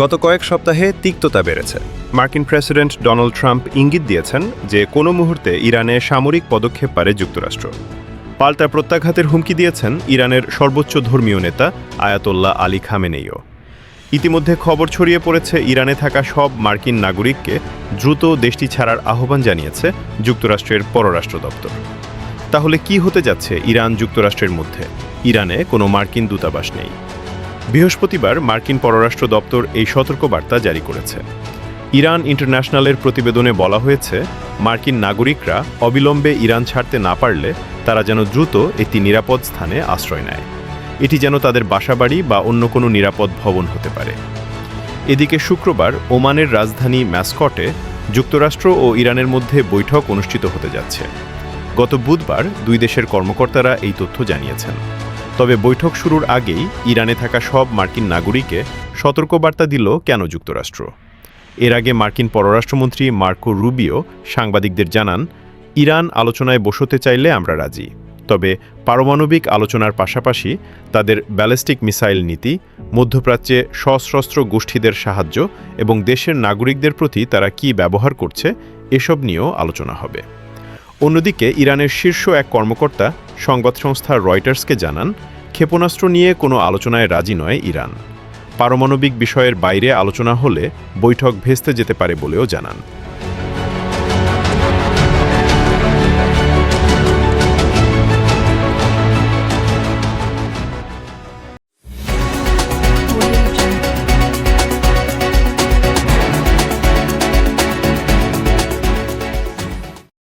গত কয়েক সপ্তাহে তিক্ততা বেড়েছে। মার্কিন প্রেসিডেন্ট ডোনাল্ড ট্রাম্প ইঙ্গিত দিয়েছেন যে কোনো মুহূর্তে ইরানে সামরিক পদক্ষেপ পারে যুক্তরাষ্ট্র। পাল্টা প্রত্যাঘাতের হুমকি দিয়েছেন ইরানের সর্বোচ্চ ধর্মীয় নেতা আয়াতোল্লাহ আলী খামেনেইও ইতিমধ্যে খবর ছড়িয়ে পড়েছে, ইরানে থাকা সব মার্কিন নাগরিককে দ্রুত দেশটি ছাড়ার আহ্বান জানিয়েছে যুক্তরাষ্ট্রের পররাষ্ট্র দপ্তর। তাহলে কি হতে যাচ্ছে ইরান যুক্তরাষ্ট্রের মধ্যে? ইরানে কোনো মার্কিন দূতাবাস নেই। বৃহস্পতিবার মার্কিন পররাষ্ট্র দপ্তর এই সতর্কবার্তা জারি করেছে। ইরান ইন্টারন্যাশনালের প্রতিবেদনে বলা হয়েছে, মার্কিন নাগরিকরা অবিলম্বে ইরান ছাড়তে না পারলে তারা যেন দ্রুত একটি নিরাপদ স্থানে আশ্রয় নেয়। এটি যেন তাদের বাসাবাড়ি বা অন্য কোনো নিরাপদ ভবন হতে পারে। এদিকে শুক্রবার ওমানের রাজধানী ম্যাসকটে যুক্তরাষ্ট্র ও ইরানের মধ্যে বৈঠক অনুষ্ঠিত হতে যাচ্ছে। গত বুধবার দুই দেশের কর্মকর্তারা এই তথ্য জানিয়েছেন। তবে বৈঠক শুরুর আগেই ইরানে থাকা সব মার্কিন নাগরিককে সতর্কবার্তা দিল কেন যুক্তরাষ্ট্র? এর আগে মার্কিন পররাষ্ট্রমন্ত্রী মার্কো রুবিও সাংবাদিকদের জানান, ইরান আলোচনায় বসতে চাইলে আমরা রাজি, তবে পারমাণবিক আলোচনার পাশাপাশি তাদের ব্যালিস্টিক মিসাইল নীতি, মধ্যপ্রাচ্যে সশস্ত্র গোষ্ঠীদের সাহায্য এবং দেশের নাগরিকদের প্রতি তারা কি ব্যবহার করছে, এসব নিয়েও আলোচনা হবে। অন্যদিকে ইরানের শীর্ষ এক কর্মকর্তা সংবাদ সংস্থা রয়টার্সকে জানান, ক্ষেপণাস্ত্র নিয়ে কোনো আলোচনায় রাজি নয় ইরান। পারমাণবিক বিষয়ের বাইরে আলোচনা হলে বৈঠক ভেস্তে যেতে পারে বলেও জানান।